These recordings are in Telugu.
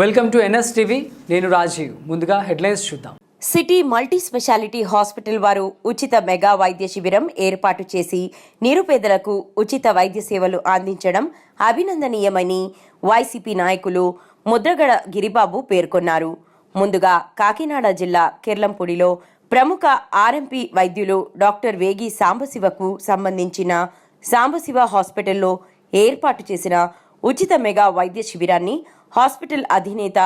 వెల్కమ్ టు ఎన్ఎస్ టీవీ నేను రాజీవ్. ముందుగా హెడ్లైన్స్ చూద్దాం. సిటీ మల్టీ స్పెషాలిటీ హాస్పిటల్ వారు ఉచిత మెగా వైద్య శిబిరం ఏర్పాటు చేసి నిరుపేదలకు ఉచిత వైద్య సేవలు అందించడం అభినందనీయమని వైసీపీ నాయకులు ముద్రగడ గిరిబాబు పేర్కొన్నారు. ముందుగా కాకినాడ జిల్లా కిర్లంపూడిలో ప్రముఖ ఆర్ఎంపీ వైద్యులు డాక్టర్ వేగి సాంబశివకు సంబంధించిన సాంబశివ హాస్పిటల్లో ఏర్పాటు చేసిన ఉచిత మెగా వైద్య శిబిరాన్ని హాస్పిటల్ అధినేత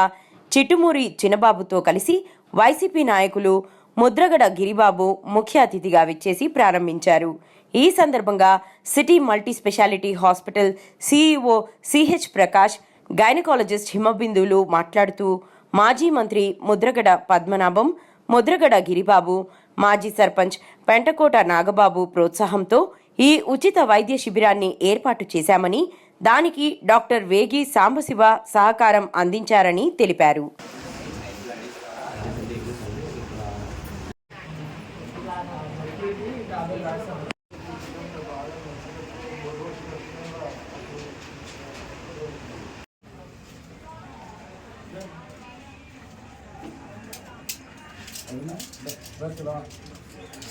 చిట్టుమూరి చినబాబుతో కలిసి వైసీపీ నాయకులు ముద్రగడ గిరిబాబు ముఖ్య అతిథిగా విచ్చేసి ప్రారంభించారు. ఈ సందర్భంగా city multi speciality hospital CEO CH Prakash gynaecologist హిమబిందులు మాట్లాడుతూ మాజీ మంత్రి ముద్రగడ పద్మనాభం ముద్రగడ గిరిబాబు మాజీ సర్పంచ్ పెంటకోట నాగబాబు ప్రోత్సాహంతో ఈ ఉచిత వైద్య శిబిరాన్ని ఏర్పాటు చేశామని దానికి డాక్టర్ వేగి సాంబశివ సహకారం అందించారని తెలిపారు.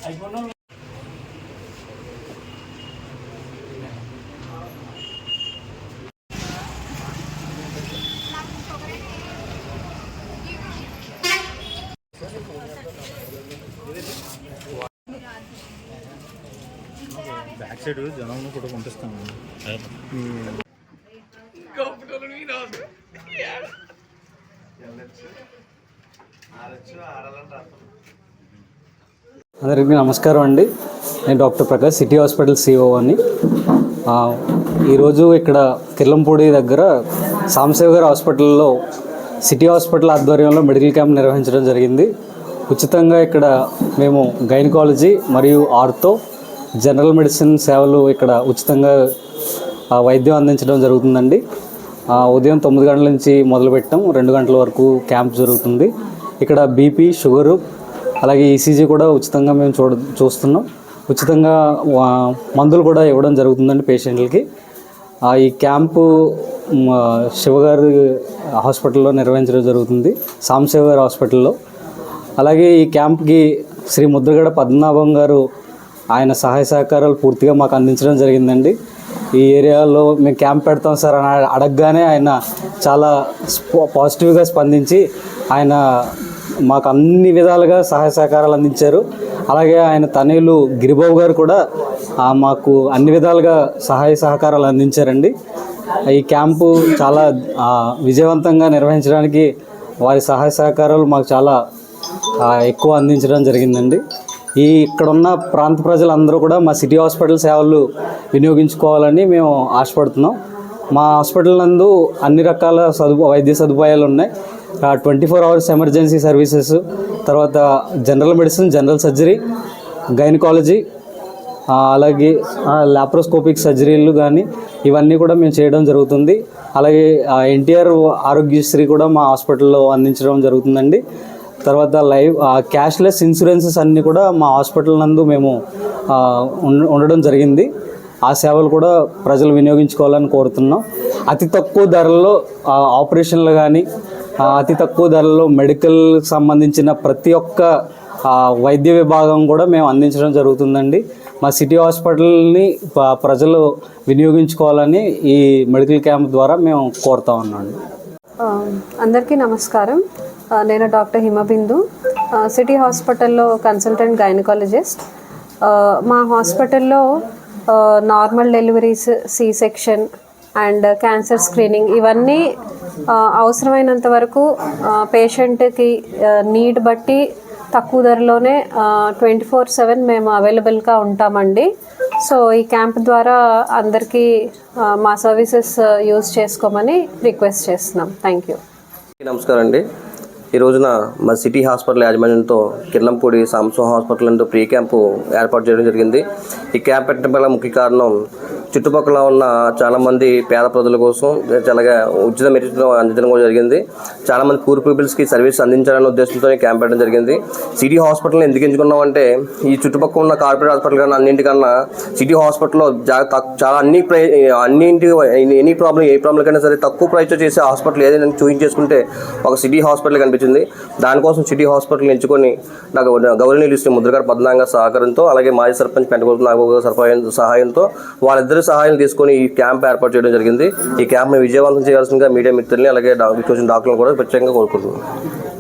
అయిపోయినా సైడ్ జనం కూడా పంపిస్తాను. అందరికీ నమస్కారం అండి. నేను doctor Prakash city hospital CO అని. ఈరోజు ఇక్కడ కిర్లంపూడి దగ్గర సాంబశివ గారి హాస్పిటల్లో సిటీ హాస్పిటల్ ఆధ్వర్యంలో మెడికల్ క్యాంప్ నిర్వహించడం జరిగింది. ఉచితంగా ఇక్కడ మేము గైనకాలజీ మరియు ఆర్థో జనరల్ మెడిసిన్ సేవలు ఇక్కడ ఉచితంగా వైద్యం అందించడం జరుగుతుందండి. ఉదయం తొమ్మిది గంటల నుంచి మొదలుపెట్టాం రెండు గంటల వరకు క్యాంప్ జరుగుతుంది. ఇక్కడ బీపీ షుగరు అలాగే ఈసీజీ కూడా ఉచితంగా మేము చూడ చూస్తున్నాం. ఉచితంగా మందులు కూడా ఇవ్వడం జరుగుతుందండి పేషెంట్లకి. ఈ క్యాంపు శివగారి హాస్పిటల్లో నిర్వహించడం జరుగుతుంది సాంశివ గారి హాస్పిటల్లో. అలాగే ఈ క్యాంప్కి శ్రీ ముద్రగడ పద్మనాభం గారు ఆయన సహాయ సహకారాలు పూర్తిగా మాకు అందించడం జరిగిందండి. ఈ ఏరియాలో మేము క్యాంప్ పెడతాం సార్ అని అడగగానే ఆయన చాలా పాజిటివ్గా స్పందించి ఆయన మాకు అన్ని విధాలుగా సహాయ సహకారాలు అందించారు. అలాగే ఆయన తనయులు గిరిబాబు గారు కూడా మాకు అన్ని విధాలుగా సహాయ సహకారాలు అందించారండి. ఈ క్యాంపు చాలా విజయవంతంగా నిర్వహించడానికి వారి సహాయ సహకారాలు మాకు చాలా ఎక్కువ అందించడం జరిగిందండి. ఈ ఇక్కడున్న ప్రాంత ప్రజలందరూ కూడా మా సిటీ హాస్పిటల్ సేవలు వినియోగించుకోవాలని మేము ఆశపడుతున్నాం. మా హాస్పిటల్ నందు అన్ని రకాల సదుపా వైద్య సదుపాయాలు ఉన్నాయి. Twenty four hours emergency services తర్వాత general medicine general surgery gynaecology అలాగే లాప్రోస్కోపిక్ సర్జరీలు కానీ ఇవన్నీ కూడా మేము చేయడం జరుగుతుంది. అలాగే ఎన్టీఆర్ ఆరోగ్యశ్రీ కూడా మా హాస్పిటల్లో అందించడం జరుగుతుందండి. తర్వాత లైవ్ క్యాష్లెస్ ఇన్సూరెన్సెస్ అన్నీ కూడా మా హాస్పిటల్ నందు మేము ఉండడం జరిగింది. ఆ సేవలు కూడా ప్రజలు వినియోగించుకోవాలని కోరుతున్నాం. అతి తక్కువ ధరల్లో ఆపరేషన్లు కానీ అతి తక్కువ ధరల్లో మెడికల్ సంబంధించిన ప్రతి ఒక్క వైద్య విభాగం కూడా మేము అందించడం జరుగుతుందండి. మా సిటీ హాస్పిటల్ని ప్రజలు వినియోగించుకోవాలని ఈ మెడికల్ క్యాంప్ ద్వారా మేము కోరుతా ఉన్నాం. అందరికీ నమస్కారం. నేను డాక్టర్ హిమబిందు సిటీ హాస్పిటల్లో కన్సల్టెంట్ గైనకాలజిస్ట్. మా హాస్పిటల్లో normal deliveries C section and cancer screening ఇవన్నీ అవసరమైనంత వరకు పేషెంట్కి నీడ్ బట్టి తక్కువ ధరలోనే ట్వంటీ ఫోర్ సెవెన్ మేము అవైలబుల్గా ఉంటామండి. సో ఈ క్యాంప్ ద్వారా అందరికీ మా సర్వీసెస్ యూజ్ చేసుకోమని రిక్వెస్ట్ చేస్తున్నాం. Thank you. నమస్కారం అండి. ఈ రోజున మా సిటీ హాస్పిటల్ యాజమాన్యంతో కిర్లంపూడి సాంసో హాస్పిటల్ నందు ప్రీ క్యాంపు ఏర్పాటు చేయడం జరిగింది. ఈ క్యాంప్ పెట్టడం వల్ల ముఖ్య కారణం చుట్టుపక్కల ఉన్న చాలామంది పేద ప్రజల కోసం చాలాగా ఉచిత మెడిసిన్ అందించడం కూడా జరిగింది. చాలామంది పూర్ పీపుల్స్కి సర్వీస్ అందించాలనే ఉద్దేశంతో క్యాంప్ పెట్టడం జరిగింది. సిటీ హాస్పిటల్ని ఎందుకు ఎంచుకున్నామంటే ఈ చుట్టుపక్కల ఉన్న కార్పొరేట్ హాస్పిటల్ కన్నా అన్నింటికన్నా సిటీ హాస్పిటల్లో చాలా అన్ని ప్రై అన్నింటి ఎనీ ప్రాబ్లం ఏ ప్రాబ్లం కన్నా సరే తక్కువ ప్రైస్తో చేసే హాస్పిటల్ ఏదైనా చూపించేసుకుంటే ఒక సిటీ హాస్పిటల్ కనిపించింది. దానికోసం సిటీ హాస్పిటల్ ఎంచుకొని నాకు గౌరవనీయులు శ్రీ ముద్రగారు పద్నాంగ సహకారంతో అలాగే మాజీ సర్పంచ్ పెంటగోడు నాగోగ సర్పంచ్ సహాయంతో వాళ్ళిద్దరు సహాయం తీసుకొని ఈ క్యాంప్ ఏర్పాటు చేయడం జరిగింది. ఈ క్యాంప్ని విజయవంతం చేయాల్సిందిగా మీడియా మిత్రుల్ని అలాగే డాక్టర్లను కూడా ప్రత్యేకంగా కోరుకుంటున్నాను.